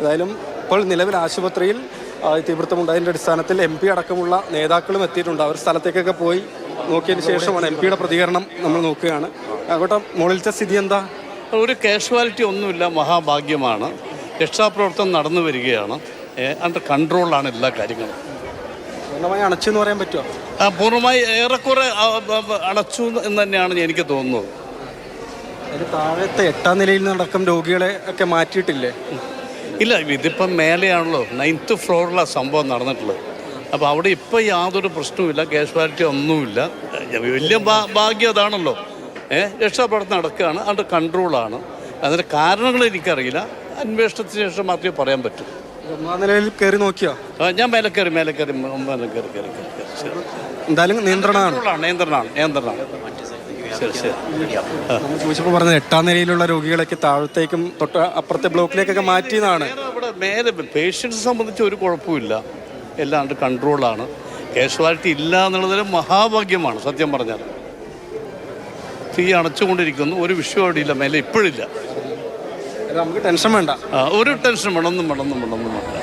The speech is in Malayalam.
ഏതായാലും ഇപ്പോൾ നിലവിൽ ആശുപത്രിയിൽ തീപിടുത്തമുണ്ടായതിന്റെ അടിസ്ഥാനത്തിൽ എം പി അടക്കമുള്ള നേതാക്കളും എത്തിയിട്ടുണ്ട്. അവർ സ്ഥലത്തേക്കൊക്കെ പോയി നോക്കിയതിന് ശേഷമാണ് എം പിയുടെ പ്രതികരണം നമ്മൾ നോക്കുകയാണ്. അവിടെ മുകളിലത്തെ സ്ഥിതി എന്താ? ഒരു കാഷ്വാലിറ്റി ഒന്നുമില്ല മഹാഭാഗ്യമാണ്. രക്ഷാപ്രവർത്തനം നടന്നു വരികയാണ്. അണ്ടർ കൺട്രോളാണ് എല്ലാ കാര്യങ്ങളും. പൂർണമായി അണച്ചു എന്ന് പറയാൻ പറ്റുമോ ആ, പൂർണമായി ഏറെക്കുറെ അടച്ചു എന്ന് തന്നെയാണ് എനിക്ക് തോന്നുന്നത്. താഴത്തെ എട്ടാം നിലയിൽ നിന്നടക്കം രോഗികളെ ഒക്കെ മാറ്റിയിട്ടില്ലേ? ഇല്ല ഇതിപ്പം മേലെയാണല്ലോ. നയൻത്ത് ഫ്ലോറിലാണ് സംഭവം നടന്നിട്ടുള്ളത്. അപ്പോൾ അവിടെ ഇപ്പോൾ യാതൊരു പ്രശ്നവുമില്ല കാഷ്വാലിറ്റി ഒന്നുമില്ല. വലിയ ഭാ- ഭാഗ്യം അതാണല്ലോ. ഏഹ് രക്ഷാപ്രവർത്തനം നടക്കുകയാണ് അതിന്റെ കൺട്രോളാണ് അതിന്റെ കാരണങ്ങൾ എനിക്കറിയില്ല. അന്വേഷണത്തിന് ശേഷം മാത്രമേ പറയാൻ പറ്റൂ. ഒന്നാം നിലയിൽ കയറി നോക്കിയോ? ഞാൻ മേലെ കയറി മേലെ കയറി മേലെ കയറി കയറി കയറി എന്തായാലും നിയന്ത്രണമാണ്. നിയന്ത്രണമാണ് നിയന്ത്രണമാണ്. ചോദിച്ചപ്പോൾ പറഞ്ഞത് എട്ടാം നിലയിലുള്ള രോഗികളൊക്കെ താഴത്തേക്കും തൊട്ട് അപ്പുറത്തെ ബ്ലോക്കിലേക്കൊക്കെ മാറ്റിയതാണ് ഇവിടെ മേലെ പേഷ്യൻസ് സംബന്ധിച്ച് ഒരു കുഴപ്പമില്ല എല്ലാം കൺട്രോളാണ് കാഷ്വാലിറ്റി ഇല്ല എന്നുള്ളതിൽ മഹാഭാഗ്യമാണ് സത്യം പറഞ്ഞാൽ. തീ അണച്ചുകൊണ്ടിരിക്കുന്നു. ഒരു വിഷയം അവിടെ ഇല്ല മേലെ ഇപ്പോഴില്ല. നമുക്ക് ടെൻഷൻ വേണ്ട. ഒരു ടെൻഷൻ വേണമെന്നും വേണമെന്നും വേണമെന്നും വേണ്ട